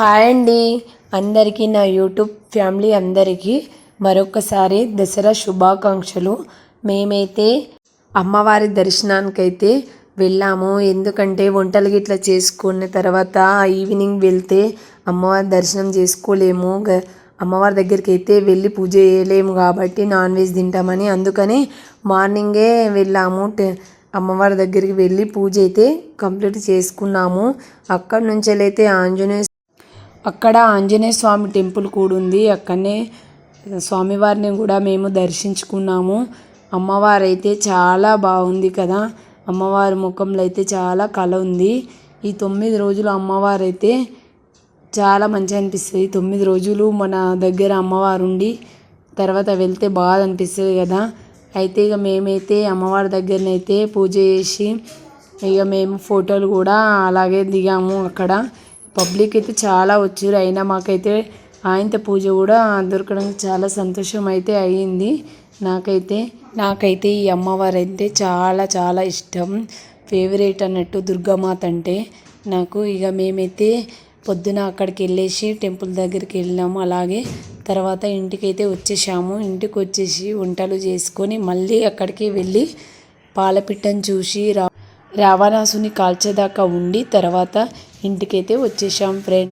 Hi అండి. అందరికీ నా యూట్యూబ్ ఫ్యామిలీ అందరికీ మరొకసారి దసరా శుభాకాంక్షలు. మేమైతే అమ్మవారి దర్శనానికైతే వెళ్ళాము. ఎందుకంటే వంటలు గిట్ల చేసుకున్న తర్వాత ఈవినింగ్ వెళ్తే అమ్మవారి దర్శనం చేసుకోలేము. అమ్మవారి దగ్గరికి అయితే వెళ్ళి పూజ చేయలేము కాబట్టి నాన్ వెజ్ తింటామని. అందుకని మార్నింగే వెళ్ళాము. టె- అమ్మవారి దగ్గరికి వెళ్ళి పూజ అయితే కంప్లీట్ చేసుకున్నాము. అక్కడి నుంచి అయితే ఆంజనేయ అక్కడ ఆంజనేయ స్వామి టెంపుల్ కూడా ఉంది. అక్కడనే స్వామివారిని కూడా మేము దర్శించుకున్నాము. అమ్మవారు అయితే చాలా బాగుంది కదా. అమ్మవారి ముఖంలో అయితే చాలా కళ ఉంది. ఈ తొమ్మిది రోజులు అమ్మవారు అయితే చాలా మంచిగా అనిపిస్తుంది. తొమ్మిది రోజులు మన దగ్గర అమ్మవారు ఉండి తర్వాత వెళ్తే బాగా అనిపిస్తుంది కదా. అయితే ఇక మేమైతే అమ్మవారి దగ్గరనైతే పూజ చేసి ఇక మేము ఫోటోలు కూడా అలాగే దిగాము అక్కడ. పబ్లిక్ అయితే చాలా వచ్చారు. అయినా మాకైతే ఆయంత పూజ కూడా దొరకడం చాలా సంతోషం అయితే అయ్యింది నాకైతే నాకైతే ఈ అమ్మవారు అయితే చాలా చాలా ఇష్టం. ఫేవరెట్ అన్నట్టు దుర్గామాత అంటే నాకు. ఇక మేమైతే పొద్దున అక్కడికి వెళ్ళేసి టెంపుల్ దగ్గరికి వెళ్ళాము అలాగే తర్వాత ఇంటికైతే వచ్చేసాము. ఇంటికి వచ్చేసి వంటలు చేసుకొని మళ్ళీ అక్కడికి వెళ్ళి పాలపిట్టను చూసి రా రావణాసుని కాల్చేదాకా ఉండి తర్వాత ఇంటికైతే వచ్చేసాం ఫ్రెండ్